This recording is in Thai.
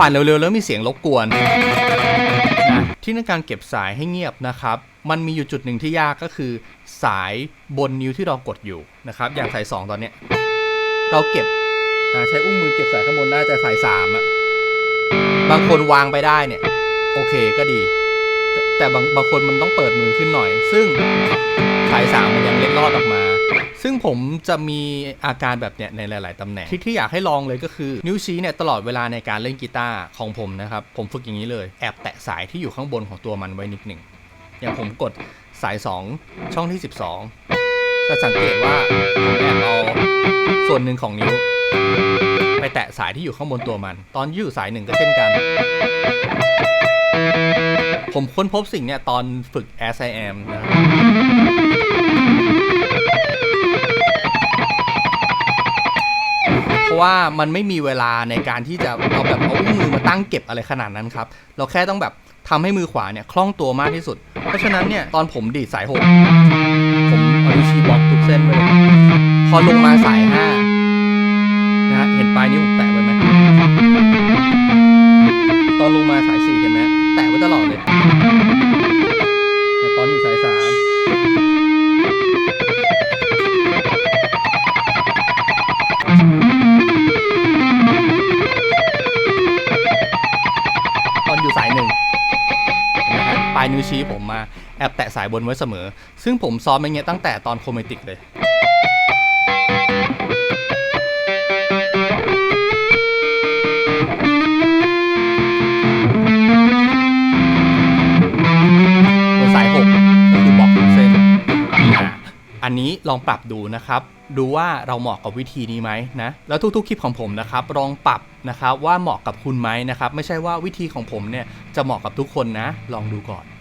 ปั่นเร็วๆแล้วมีเสียงรบกวนที่ในการเก็บสายให้เงียบนะครับ มันมีอยู่จุดหนึ่งที่ยากก็คือ สายบนนิ้วที่เรากดอยู่นะครับ อย่างสายสองตอนเนี้ยเราเก็บใช้อุ้งมือเก็บสายข้างบนได้แต่สายสามอะบางคนวางไปได้เนี่ย โอเคก็ดี แต่บางบางคนมันต้องเปิดมือขึ้นหน่อย ซึ่งสายสามมันยังเล็ดลอดออกมา ซึ่งผมจะมีอาการแบบเนี้ยในหลาย ๆตำแหน่งที่ที่อยากให้ลองเลยก็คือ นิ้วชี้เนี่ยตลอดเวลาในการเล่นกีตาร์ของผมนะครับ ผมฝึกอย่างนี้เลย แอบแตะสายที่อยู่ข้างบนของตัวมันไว้นิดหนึ่งอย่างผมกดสาย 2 ช่องที่ 12 จะสังเกตว่าผมแอบเอาส่วนหนึ่งของนิ้ว ไปแตะสายที่อยู่ข้างบนตัวมัน ตอนอยู่สายหนึ่งก็เช่นกัน ผมค้นพบสิ่งเนี้ยตอนฝึก As I Am นะ ว่ามันไม่มีเวลาในการที่จะเอาแบบเอาอุ้งมือมาตั้งเก็บอะไรขนาดนั้นครับ เราแค่ต้องแบบทำให้มือขวาเนี่ยคล่องตัวมากที่สุด เพราะฉะนั้นเนี่ยตอนผมดีดสายหกผมเอานิ้วชี้บล็อกทุกเส้นไว้เลยพอลงมาสายห้านะฮะเห็นปลายนิ้วผมแตะไว้ไหมตอนลงมาสายสี่เห็นไหมแตะไว้ตลอดเลย ลายนิ้วชี้ผมมาแอบแตะสายบนไว้เสมอ ซึ่งผมซ้อมอย่างเงี้ยตั้งแต่ตอนโคเมติกเลย อันนี้ลองปรับดูนะครับ ดูว่าเราเหมาะกับวิธีนี้ไหมนะ แล้วทุกๆคลิปของผมนะครับลองปรับนะครับว่าเหมาะกับคุณไหมนะครับ ไม่ใช่ว่าวิธีของผมเนี่ยจะเหมาะกับทุกคนนะ ลองดูก่อน